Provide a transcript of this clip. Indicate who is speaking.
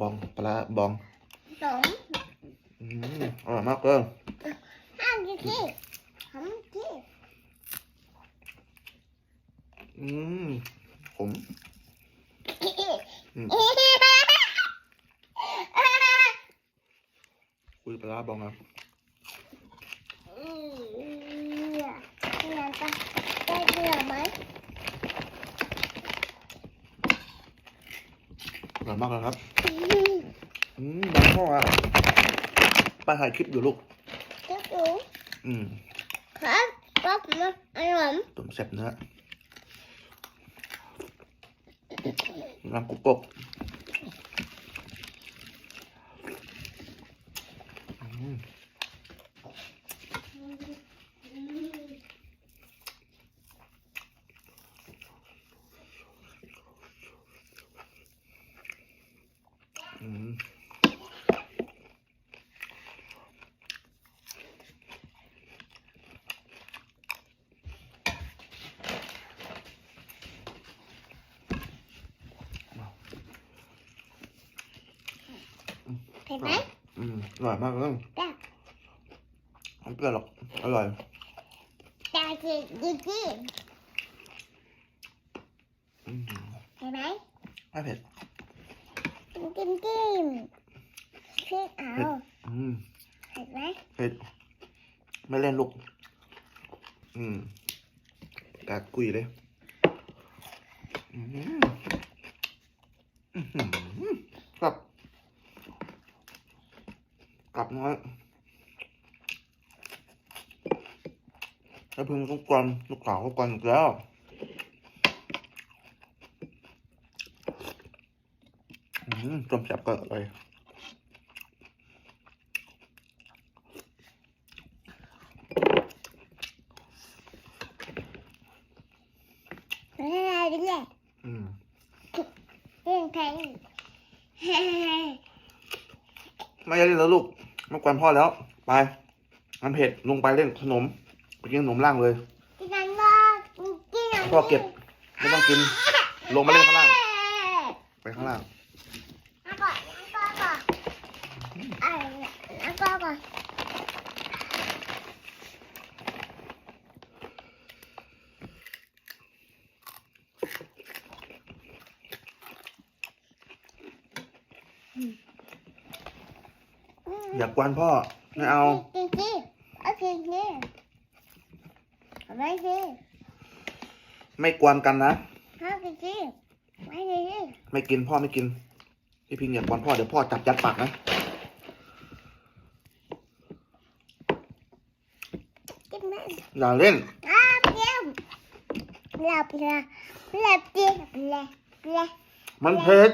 Speaker 1: บองปลาร้าบอง
Speaker 2: สอง
Speaker 1: อืมอร่อยมากเลย
Speaker 2: ห้ากี่ที่ทำที่
Speaker 1: อืมผมคุยปลาร้าบองอะ
Speaker 2: อืมเนี่ยเนี่ยปะได้เบื่อไหม
Speaker 1: อ ร่อยมากเลยครับ
Speaker 2: อืม
Speaker 1: อืมบางพ่ออะป้าถ่ายคลิปอยู่ลูก
Speaker 2: จุ๊บจุ๊บ
Speaker 1: อืม
Speaker 2: ครับป๊อปมาอร่อย
Speaker 1: ต้มแซ่บเนื้อน้ำกุ๊กกกอืมอืม
Speaker 2: เผ็ดไหม
Speaker 1: อืมอร่อยมากเลย
Speaker 2: จ้ะ
Speaker 1: ไม่เปรี้ยวหรอกอร่อย
Speaker 2: จ้าจีจีจี
Speaker 1: อืม
Speaker 2: เห็นไหม
Speaker 1: ไม่เผ็ด
Speaker 2: จิ้มจิ้มพริกเอา
Speaker 1: อืม
Speaker 2: เห็นไหม
Speaker 1: เผ็ดไม่เล่นลูก อืมกากกุยเลยอืมอื้อหือกลับ กลับน้อยแล้วเพิ่งต้องกรอนลูกสาวก็กรอนอีกแล้ว อืม ต้มแซ่บก็อร่อย
Speaker 2: ไม่เป็นไรเลย
Speaker 1: อืม
Speaker 2: เรื่องเพลง
Speaker 1: ไม่ได้เล่นแล้วลูกมากวนพ่อแล้ว ไปมันเผ็ดลงไปเล่นขนมไปกินขนมล่างเลย
Speaker 2: กินนันว่ากินนัน
Speaker 1: พ่อเก็บไม่ต้องกิน ลงมาเล่นข้างล่าง ไปข้างล่าง
Speaker 2: น้ำก่อนน้ำก่อนก่อนอะไรเนี่ยน้ำ ก่อนก่อน
Speaker 1: อย่ากวนพ่อ ไม่เอา
Speaker 2: กินสิเอากินสิเอาไม่สิ
Speaker 1: ไม่กวนกันนะ
Speaker 2: เอากินสิไม่กินสิ
Speaker 1: ไม่กินพ่อไม่กินพี่พิงอย่ากวนพ่อเดี๋ยวพ่อจับยัดปากนะ
Speaker 2: กินไหม
Speaker 1: อย่าเล่น
Speaker 2: อ้าวเปรี้ยวหลับละหลับดิหลับละหลับ
Speaker 1: มันเผ็ด